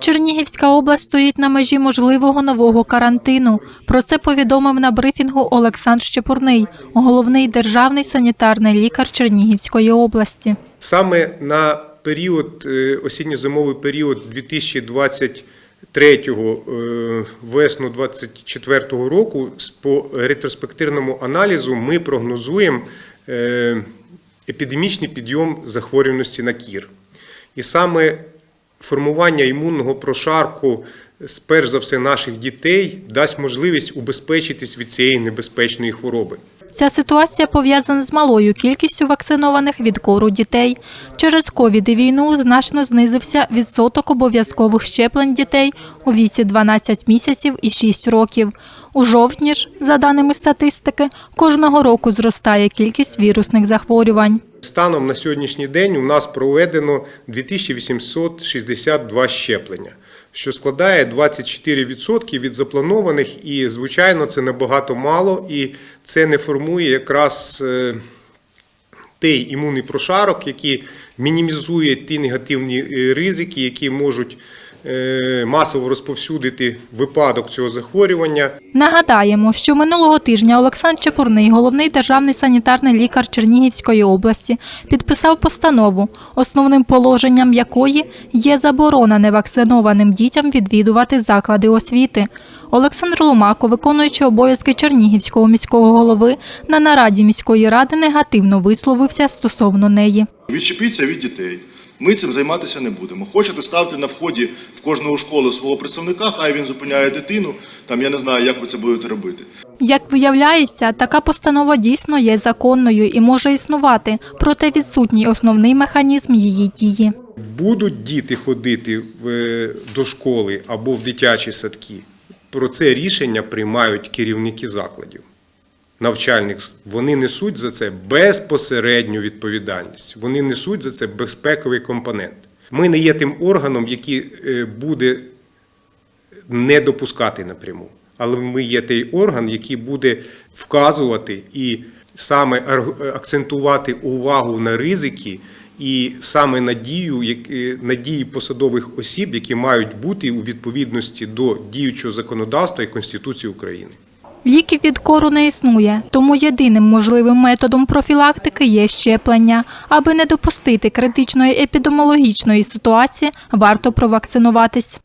Чернігівська область стоїть на межі можливого нового карантину. Про це повідомив на брифінгу Олександр Щепурний, головний державний санітарний лікар Чернігівської області. Саме на період, е, осінньо-зимовий період 2023 е, весну 2024 року по ретроспективному аналізу ми прогнозуємо е, епідемічний підйом захворюваності на кір. І саме формування імунного прошарку, перш за все, наших дітей дасть можливість убезпечитись від цієї небезпечної хвороби. Ця ситуація пов'язана з малою кількістю вакцинованих від кору дітей. Через ковід і війну значно знизився відсоток обов'язкових щеплень дітей у віці 12 місяців і 6 років. У жовтні ж, за даними статистики, кожного року зростає кількість вірусних захворювань. Станом на сьогоднішній день у нас проведено 2862 щеплення, що складає 24% від запланованих, і, звичайно, це набагато мало, і це не формує якраз е, той імунний прошарок, який мінімізує ті негативні е, ризики, які можуть масово розповсюдити випадок цього захворювання. Нагадаємо, що минулого тижня Олександр Чепурний, головний державний санітарний лікар Чернігівської області, підписав постанову, основним положенням якої є заборона невакцинованим дітям відвідувати заклади освіти. Олександр Ломако, виконуючи обов'язки Чернігівського міського голови, на нараді міської ради негативно висловився стосовно неї. Відчепіться від дітей. Ми цим займатися не будемо. Хочете ставте на вході в кожну школу свого представника, хай він зупиняє дитину. Там я не знаю, як ви це будете робити. Як виявляється, така постанова дійсно є законною і може існувати, проте відсутній основний механізм її дії. Будуть діти ходити в, е, до школи або в дитячі садки. Про це рішення приймають керівники закладів навчальних. Вони несуть за це безпосередню відповідальність. Вони несуть за це безпековий компонент. Ми не є тим органом, який е, буде не допускати напряму. Але ми є той орган, який буде вказувати і саме акцентувати увагу на ризики і саме надію, е, надії посадових осіб, які мають бути у відповідності до діючого законодавства і Конституції України. Ліків від кору не існує, тому єдиним можливим методом профілактики є щеплення. Аби не допустити критичної епідеміологічної ситуації, варто провакцинуватись.